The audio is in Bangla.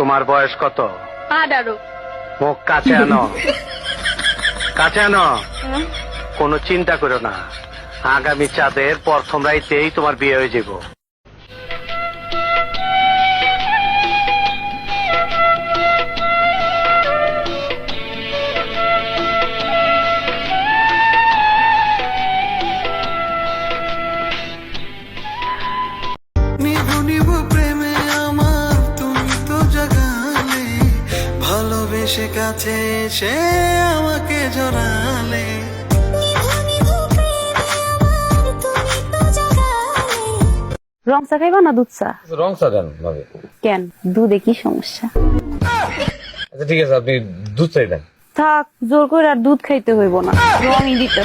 তোমার বয়স কত? আঠারো। মুখ কাছে আনো। কাছে আনো। কোনো চিন্তা করো না। আগামী চাঁদের প্রথম রাইতেই তোমার বিয়ে হয়ে যাব ভালোবেসে কাছে এসে আমাকে জড়ালে রং চা খাইবা না দুধ চা? রং চা দেন ভাবে। কেন? দুধে কি সমস্যা? আচ্ছা ঠিক আছে আপনি দুধ চাই দেন। থাক জোর করে আর দুধ খাইতে হইব না। রঙই দিতে।